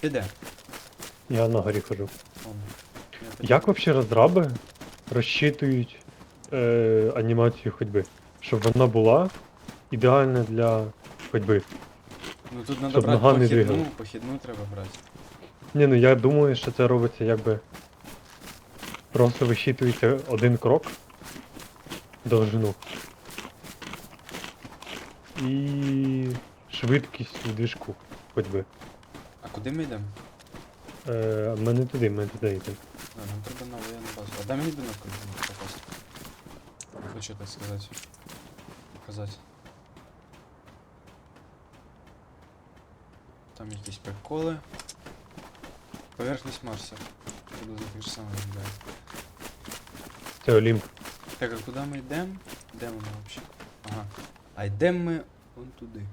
Ти де? Я на горі хожу. Я Як взагалі розраби розчитують е, анімацію ходьби? Щоб вона була ідеальна для ходьби. Ну тут треба щоб брати нога не похідну, двигалась. похідну треба брати. Ні, ну я думаю, що це робиться якби. Просто вищитується один крок довжину. І швидкість у движку ходьби. А куди ми йдемо? Е, ми не туди, ми туди йдемо. А, нам треба на воєнну базу. А дай мені бінокль попасти. Хочу так сказати. Показати. Там якісь приколи. Поверхність Марса. Приблизно так же саме виглядає. Це Олімп. Так, а куди ми йдемо? Де ми взагалі? Ага. А йдемо ми вон туди.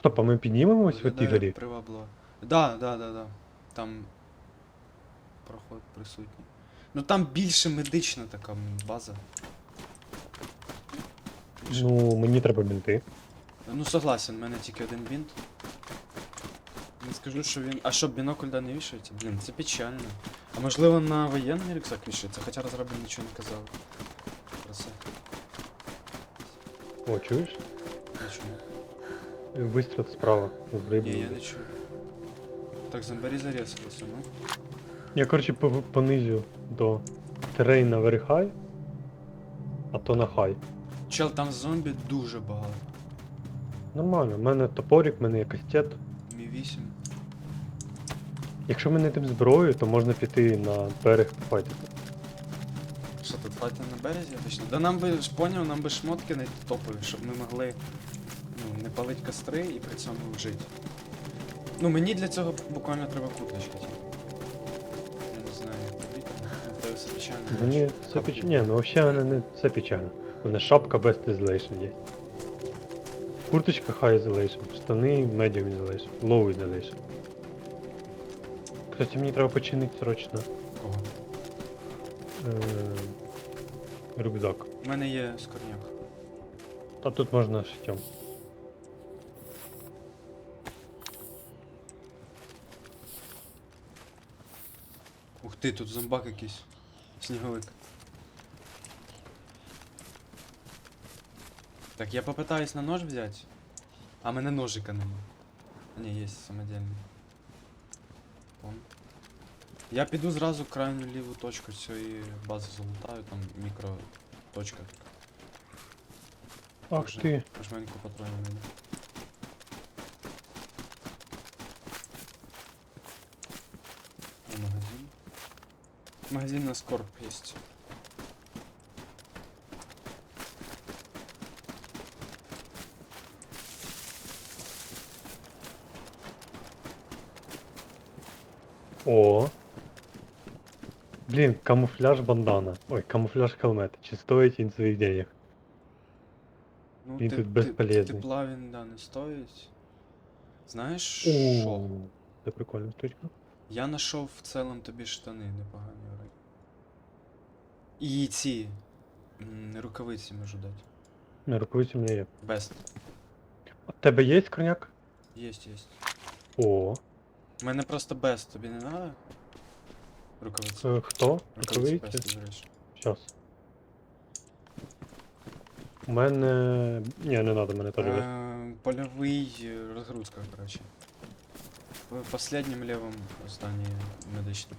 Стоп, а ми піднімемось в тій горі? Привабливо. Да, да, да, да. Там проход присутній. Ну там більше медична така база. Ну, мені треба бінти. Ну согласен, в мене тільки один бінт. Не скажу, що він. А що, бінокль да не вішається? Блін, це печально. А можливо на воєнний рюкзак вішається, хоча розраби нічого не казали. Про це. О, чуєш? Вистріл справа. Ні, я не чую. Так, зомбарі зарізалися, ну. Я, коротше, пов- понизю до терейн на high, а то на хай. Чел, там зомбі дуже багато. Нормально, в мене топорик, в мене є кастет. Мі 8. Якщо ми не тим зброю, то можна піти на берег пофайтити. Що тут файтер на березі обично? Да нам би ж поняв, нам би шмотки знайти топові, щоб ми могли ну, не палити костри і при цьому жити. Ну мені для цього буквально треба курточка. типу. Я не знаю, як тобі тебе все печально. Мені це Капки. печально. Ні, ну взагалі не це печально. У мене шапка Best Isolation є. Курточка High Isolation, штани Medium Isolation, Low Isolation. Кстати, мені треба починити срочно Кого? е- рюкзак. У мене є скорняк. Та тут можна шитьом. Ти, тут зомбак якийсь. Сніговик. Так, я попытаюсь на нож взять. А мене ножика нема. Ні, є самодельний. Вон. Я піду зразу крайню ліву точку цієї бази залутаю, там мікро точка. Ах ти. Жменьку патронів найду. Магазин на скорб есть. О. Блін, камуфляж бандана. Ой, камуфляж helmet. Чи стоїть він своїх денег? Ну, Він ти- тут ти- безполезний. Тепла він, да, не стоїть. Знаєш що? О, Це прикольна штучка. Я знайшов в цілому тобі штани непогані вроді. І ці м, рукавиці можу дати. Не, рукавиці в мене є. Бест. В тебе є скорняк? Єсть, єсть. О. У мене просто бест, тобі не треба? Рукавиці. Е, хто? Рукавиці Рукавиці? бест. Щас. У мене. Ні, не треба, мене теж є. Е, Польовий е, розгрузка, короче. В последнем левом здании медичник.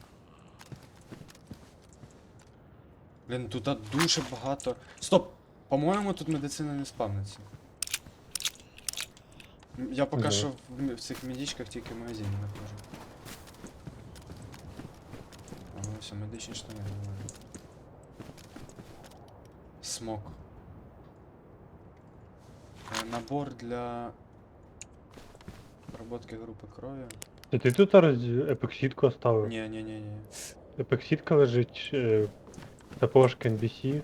Блін, тут а, дуже багато. Стоп! По-моєму, тут медицина не спавниться. М, Я поки Мгм. що в, м- в цих медичках тільки в магазині знаходжу. А ну все, медичні штани нормально. Смок. Е, Набор для обработки групи крові. Це ти тут епексітку оставив? Ні, ні, ні, ні. Епексітка лежить, е, NBC,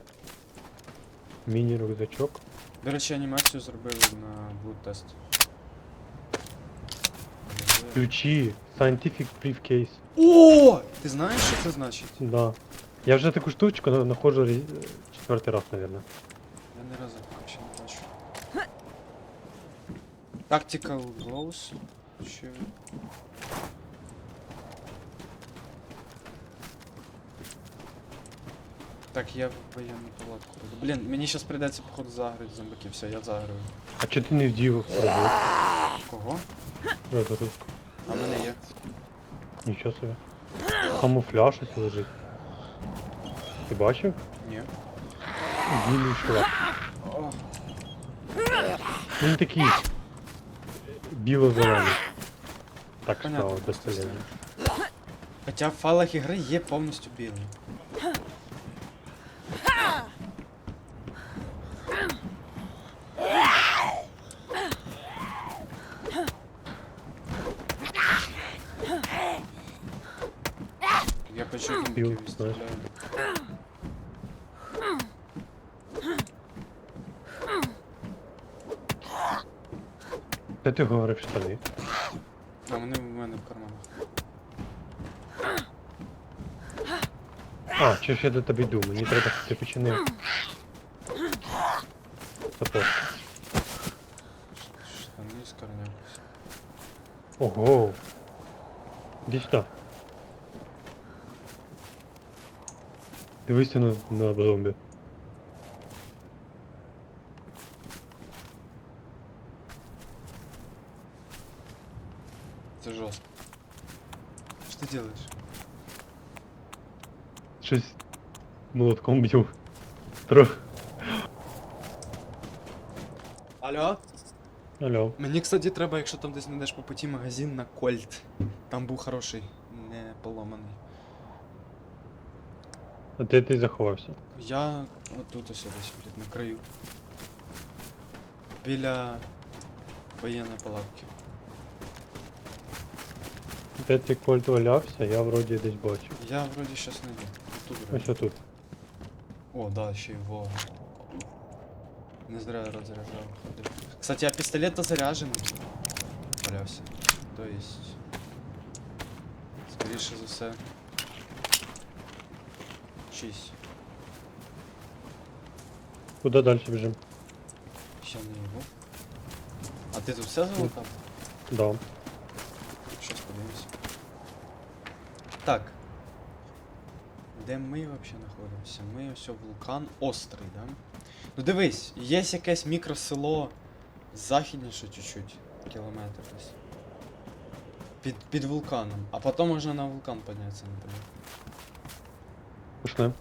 міні-рюкзачок. До речі, анімацію зробили на Blood тест. Ключі, Scientific Briefcase. О! Ти знаєш, що це значить? Да. Я вже таку штучку на- знаходжу четвертий раз, наверное. Я ні разу поки ще не бачу. Tactical Gloves. Чи... Так, я в воєнну палатку. Блін, мені зараз прийдеться, походу, загрити зомбаки. Все, я заграю. А чи ти не вдів розрив- Кого? розрив? А в мене є. Нічого собі. Камуфляж ось лежить. Ти бачив? Ні. Білий чувак. О, Він такий. Біло-зелений. Так Понятно, стало просто достелення. Хоча в файлах ігри є повністю білий. Я почув Біл, думки знаєш. відстріляю. Ти говорив штани? А вони в мене в карманах. А, чи ж я до тебе йду? Мені треба, ти починив. Сапог. Штани з корнями. Ого. Сюди. Дивися на, на зомбі. Це жорстко. Що ти робиш? Щось молотком б'ю. Трохи. Алло? Алло. Мені, кстати, треба, якщо там десь знайдеш по путі магазин на Кольт. Там був хороший, не поломаний. А де ти заховався? Я отут ось десь, блядь, на краю. Біля воєнної палатки. Де ти кольт валявся, я вроді десь бачу. Я вроді щас не йду. Тут Ось вроді. отут. О, да, ще й во. Не зря я розряджав. ходив. Кстати, а пістолет-то заряджений. Валявся. То есть. Скоріше за все. 6. Куди далі біжимо? Ще не його. А ти тут все залутав? Да. Щас подивимось. Так. Де ми взагалі знаходимося? Ми ось вулкан острий, да? Ну дивись, є якесь мікросело західніше чуть-чуть, кілометр десь. Під, під вулканом. А потім можна на вулкан піднятися, наприклад. Пішли.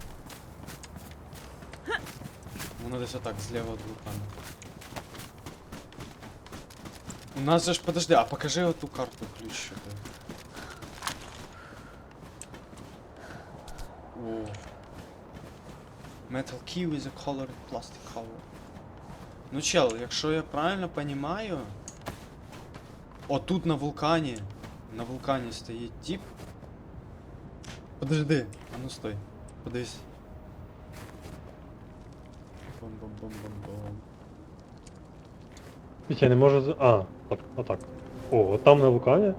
Воно десь отак, зліва від вулкану. У нас же ж, подожди, а покажи оту карту ключ що О. Metal key with a colored plastic cover. Ну чел, якщо я правильно понимаю, отут на вулкані, на вулкані стоїть тип. Подожди, а ну стой, подивись. Бом-бом-бом-бом-бом. Я не можу з. А, от, отак. О, от там на вулкані?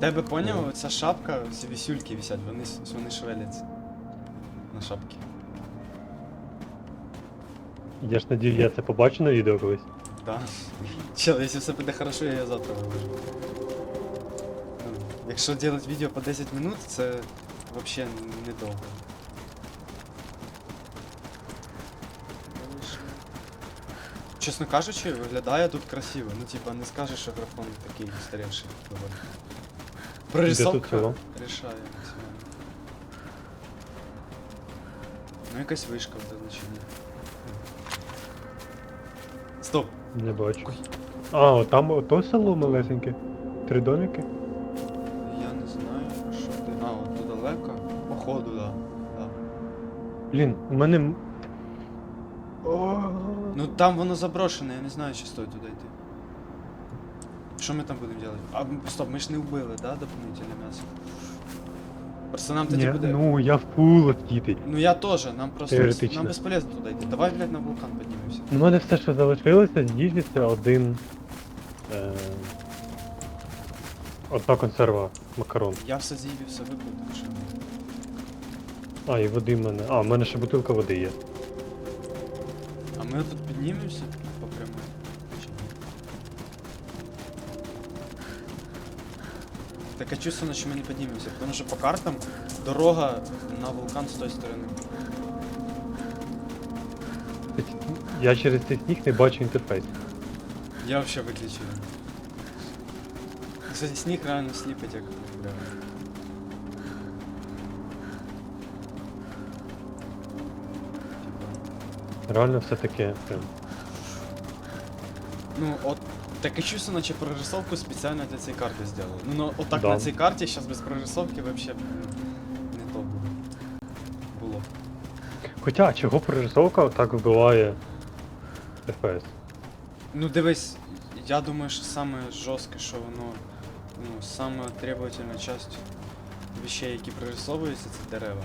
Тебе поняв, оця шапка, ці вісюльки висять, вони, вони шевеляться. На шапці. Я ж надію, я це побачу на відео колись. Да. Чел, якщо все буде хорошо, я її завтра виложу. Ну, Якщо робити відео по 10 минут, це взагалі недовго. Чесно кажучи, виглядає тут красиво. Ну, типа, не скажеш, що графон такий старіший. Прорисовка село? рішає максимально. Ну, якась вишка в значенні. Стоп! Не бачу. Ой. А, там ото село малесеньке. Три домики. Я не знаю, що ти. А, от тут далеко. Походу, да. да. Блін, у мене. м- Ну там воно заброшене, я не знаю, чи стоїть туди йти. Що ми там будемо робити? А стоп, ми ж не вбили, да, доповнительне м'ясо? Просто нам тоді Ні, буде. Ну, ну я в пул діти. я теж, нам просто Теоретично. нам безполезно туди йти. Давай, блядь, на вулкан піднімемося. У мене все, що залишилося, з їжі це один. Е, одна консерва макарон. Я все з'їв і все випив, так що. А, і води в мене. А, в мене ще бутилка води є. А ми тут піднімемося таке чувство, що ми не піднімемося, тому що по картам дорога на вулкан з тої сторони. Кстати, Я через цей сніг не бачу інтерфейс. Я взагалі виключив. Кстати, сніг реально сліпить, як бля. Типа. Реально все таке прям. Ну, от таке чувство, наче прорисовку спеціально для цієї карти зробили. Ну, ну отак Да. на цій карті, зараз без прорисовки вообще не то було. Було. Хоча, чого прорисовка так вбиває FPS? Ну дивись, я думаю, що саме жорстке, що воно, ну, саме требовательна часть вещей, які прорисовуються, це дерева.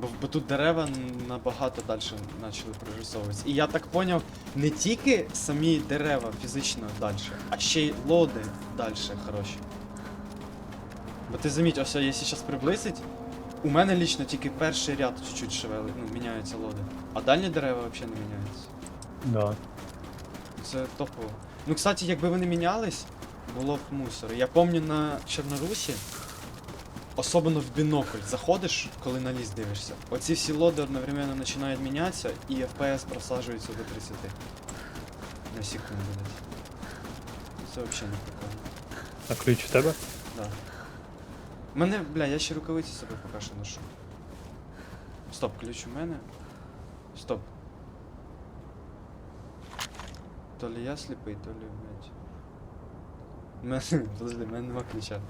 Бо, бо тут дерева набагато далі почали прорисовуватися. І я так поняв, не тільки самі дерева фізично далі, а ще й лоди далі хороші. Бо ти заміть, ось якщо зараз приблизить, у мене лічно тільки перший ряд чуть-чуть шевели, ну, міняються лоди. А дальні дерева взагалі не міняються. Да. Це топово. Ну, кстати, якби вони мінялись, було б мусор. Я пам'ятаю на Чорнорусі, особливо в бінокль, заходиш, коли на ліс дивишся. Оці всі лоди одновременно починають мінятися і FPS просаджується до 30. На секунду десь. Це взагалі не прикольно. А ключ у тебе? Да. Мене, бля, я ще рукавиці себе поки що ношу. Стоп, ключ у мене. Стоп. То ли я сліпий, то ли, блядь. Мене, подожди, в мене нема ключа.